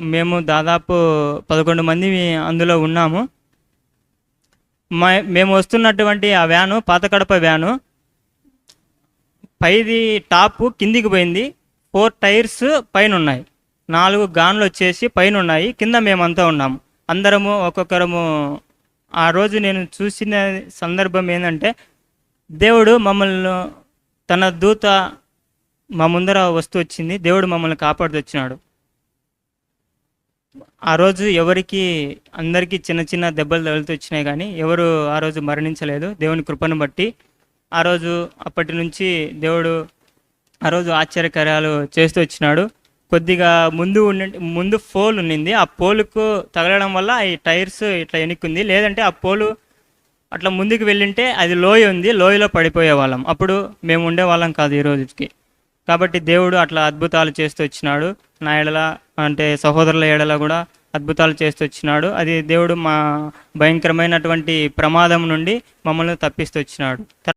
మేము దాదాపు పదకొండు మంది అందులో ఉన్నాము. మా మేము వస్తున్నటువంటి ఆ వ్యాను పాతకడప వ్యాను పైది టాప్ కిందికి పోయింది. ఫోర్ టైర్స్ పైన ఉన్నాయి నాలుగు గాన్లు వచ్చేసి పైన ఉన్నాయి కింద మేమంతా ఉన్నాము. అందరము ఒక్కొక్కరము. ఆ రోజు నేను చూసిన సందర్భం ఏంటంటే దేవుడు మమ్మల్ని తన దూత మా ముందర వస్తూ వచ్చింది. దేవుడు మమ్మల్ని కాపాడుతూ వచ్చినాడు. ఆ రోజు ఎవరికి అందరికీ చిన్న చిన్న దెబ్బలు తగులుతూ వచ్చినాయి కానీ ఎవరు ఆ రోజు మరణించలేదు. దేవుని కృపను బట్టి ఆ రోజు అప్పటి నుంచి దేవుడు ఆ రోజు ఆశ్చర్యకార్యాలు చేస్తూ వచ్చినాడు. కొద్దిగా ముందు ఉండి ముందు పోల్ ఉన్నింది ఆ పోలుకు తగలడం వల్ల ఈ టైర్స్ ఇట్లా ఎనుక్కుంది లేదంటే ఆ పోలు అట్లా ముందుకు వెళ్ళింటే అది లోయ ఉంది. లోయలో పడిపోయే వాళ్ళం. అప్పుడు మేము ఉండేవాళ్ళం కాదు ఈ రోజుకి. కాబట్టి దేవుడు అట్లా అద్భుతాలు చేస్తూ వచ్చినాడు. నా ఎడల అంటే సహోదరుల ఏడలో కూడా అద్భుతాలు చేస్తొచ్చినాడు అది దేవుడు మా భయంకరమైనటువంటి ప్రమాదం నుండి మమ్మల్ని తప్పిస్తూ వచ్చినాడు.